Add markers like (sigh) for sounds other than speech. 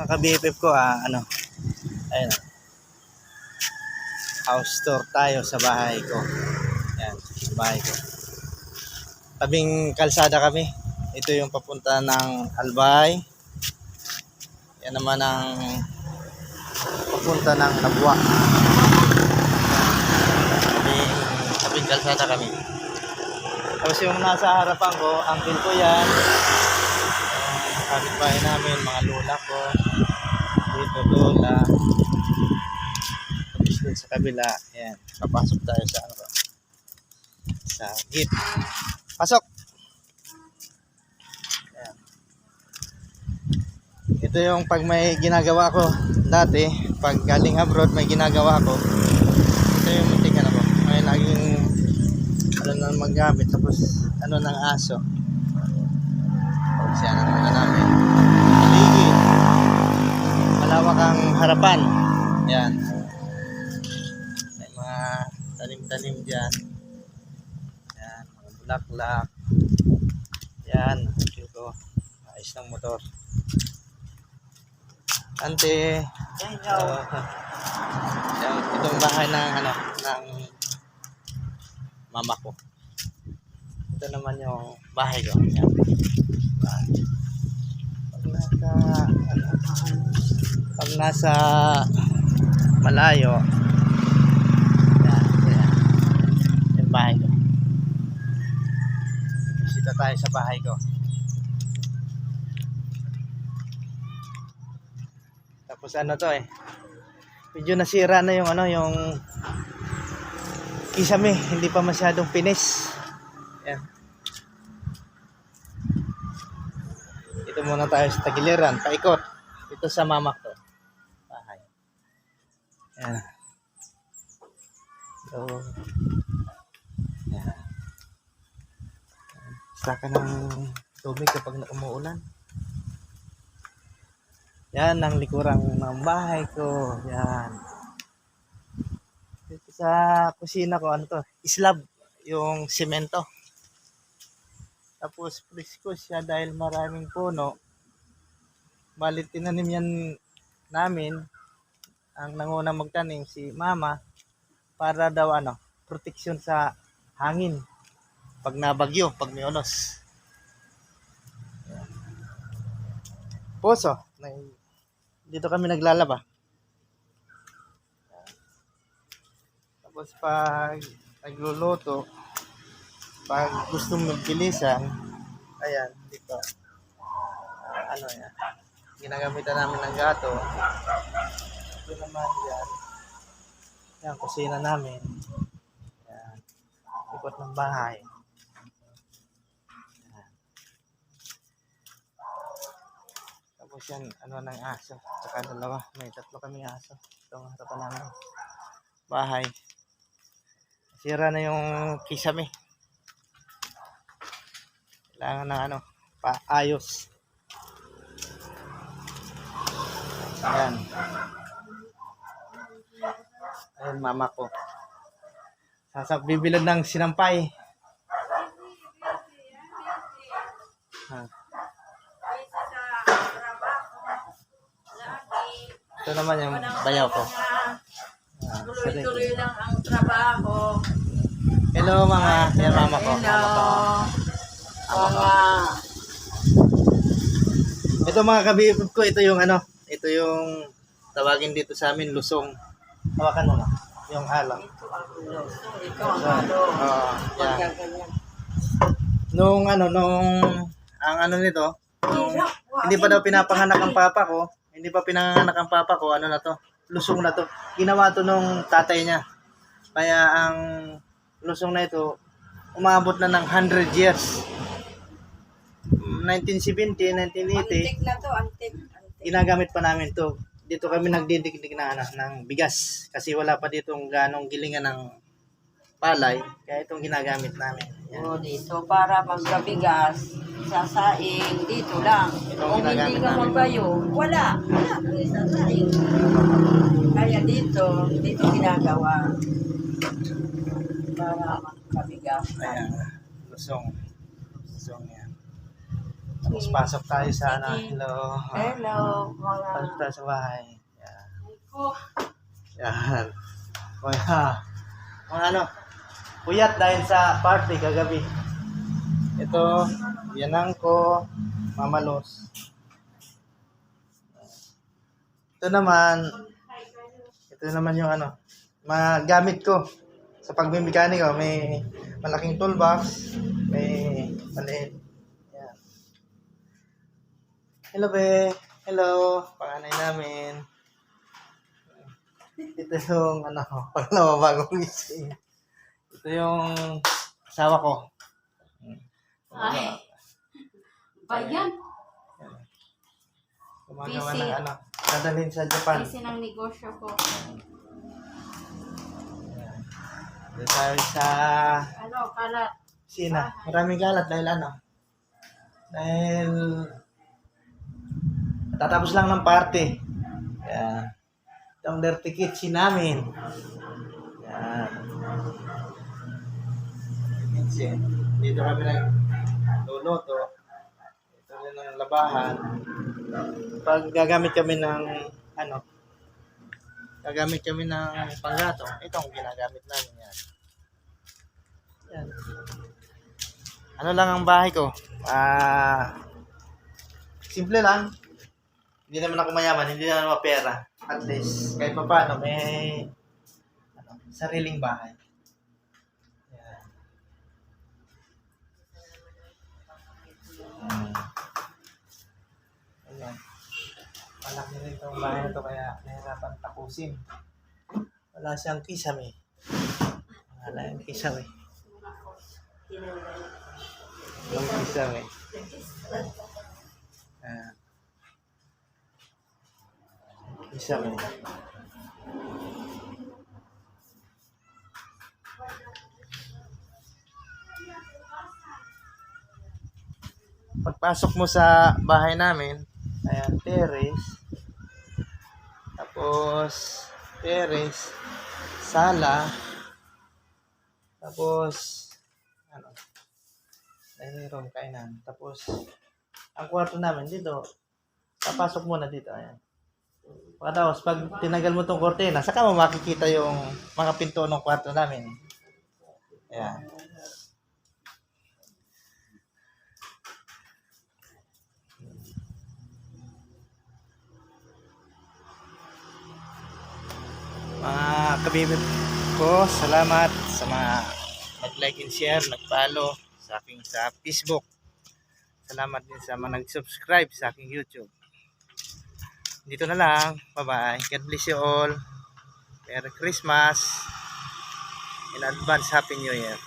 Mga ka-BFF ko, ah, ano, ayun. House tour tayo sa bahay ko. Yan, sa bahay ko. Tabing kalsada kami. Ito yung papunta ng Albay. Yan naman ang papunta ng Nabua. Tabing, tabing kalsada kami. Tapos yung nasa harapan ko, uncle ko yan. Yung kapitbahay namin, mga lola ko. Dito lola. Tapos dun sa kabila, yan. Papasok tayo sa ano. Sa gate. Pasok! Yan. Ito yung pag may ginagawa ko dati, pag galing abroad may ginagawa ko. Ito yung muntik ano ko. May laging ano na magamit tapos ano ng aso. Yan ang ano namin. Malawak ang harapan. Yan. May mga tanim-tanim dyan. Yan. Mga bulaklak. Yan. Ito. Ayos ng motor. Ante. Uh, yan. Itong bahay ng ano ng mama ko. Ito naman yung bahay ko. Yan. Bahay. Nasa, ano, pag nasa malayo, yan, yan. Yung bahay ko. Bisita tayo sa bahay ko. Tapos ano to eh. Medyo nasira na yung ano, yung kisame, hindi pa masyadong pinis. Dito muna tayo sa tagiliran, paikot. Dito sa mama ko. Bahay. Yan. So, yan. Saka ng tubig kapag umuulan. Yan ang likurang ng bahay ko. Yan. Dito sa kusina ko, ano to? Slab. Yung simento. Tapos presko siya dahil maraming puno. Bali tinanim yan namin. Ang nanguna magtanim si mama para daw ano, protection sa hangin. Pag nabagyo, pag may unos. Puso. Dito kami naglalaba. Tapos pag nagluluto, pag gusto magbilisan, ayan, dito. Ah, ano yan? Ginagamitan namin ng gato. Ito naman yan. Yan, kusina namin. Yan. Ikot ng bahay. Yan. Tapos yan, ano ng aso. Tsaka dalawa. May tatlo kaming aso. Ito harapan namin. Bahay. Sira na yung kisame. Kailangan ng ano, paayos. Ayan. Ayan, mama ko. Sasab, bibilad ng sinampay. Ha. Ito naman yung bayaw ko. Ah. Tuloy-tuloy lang ang trabaho. Hello mga, yan mama ko. Hello. Mama ko. Mga Ito mga kabibib ko, ito yung ano, ito yung tawagin dito sa amin, lusong. Hawakan mo na, yung alam. ito ang halo. Oo, yan. Pagkaganyan. Nung ano, nung, ang ano nito, nung, hindi pa daw pinapanganak ang papa ko, hindi pa pinanganak ang papa ko, ano na to, lusong na to. Ginawa to nung tatay niya. Kaya ang lusong na ito, umabot na ng 100 years. 1970, 1980, Antik na to, antik. antik. ginagamit pa namin to. Dito kami nagdidigdig na ano, ng bigas kasi wala pa ditong ganong gilingan ng palay. Kaya itong ginagamit namin. Yan. O dito, para magkabigas, sasaing, dito lang. Kung hindi ginagamit ka namin. magbayo, wala. Wala kang sasaing. Kaya dito, dito ginagawa. Para magkabigas. Ayan. Lusong. Lusong yan. Tapos pasok tayo sa ano. Hello. Hello, mga... Pasok tayo sa bahay. Yan. Yan. Mga, mga ano, puyat dahil sa party kagabi. Ito, yanang ko, mamalos. Ito naman, ito naman yung ano, mga gamit ko sa pagbimekaniko. May malaking toolbox, may maliit. Hello, be. Hello. Panganay namin. Ito yung ano, (laughs) pangalawa bagong gising. Ito yung asawa ko. Ay. Bayan. Gumagawa Busy. ng ano, dadalhin sa Japan. Kasi ng negosyo ko. Dito tayo sa Ano, kalat. Sina. Maraming galat dahil ano? Dahil tatapos lang ng party. Yan. Itong dirty kitchen namin. Yan. Kitchen. Dito kami nagluluto. Ito rin ang labahan. Pag gagamit kami ng ano, gagamit kami ng panggato, ito ang ginagamit namin yan. Yan. Ano lang ang bahay ko? Ah, simple lang. Hindi naman ako mayaman, hindi naman mapera. At least, kahit pa paano, may ano, sariling bahay. Yan. Hmm. Ayan. Malaki rin itong bahay na to kaya nahirapan tapusin. Wala siyang kisame. Wala yung kisame. Walang kisame. Ayan. Kisame. Pagpasok mo sa bahay namin, ayan, terrace. Tapos, terrace, sala. Tapos, ano, dining room, kainan. Tapos, ang kwarto namin dito, papasok muna dito, ayan. Pagkatapos, pag tinagal mo tong kortina, saka mo makikita yung mga pinto ng kwarto namin. Ayan. mga kabibig ko, salamat sa mga nag-like and share, nag-follow sa aking sa Facebook. Salamat din sa mga nag-subscribe sa aking YouTube. Dito na lang. Bye-bye. God bless you all. Merry Christmas. In advance, Happy New Year.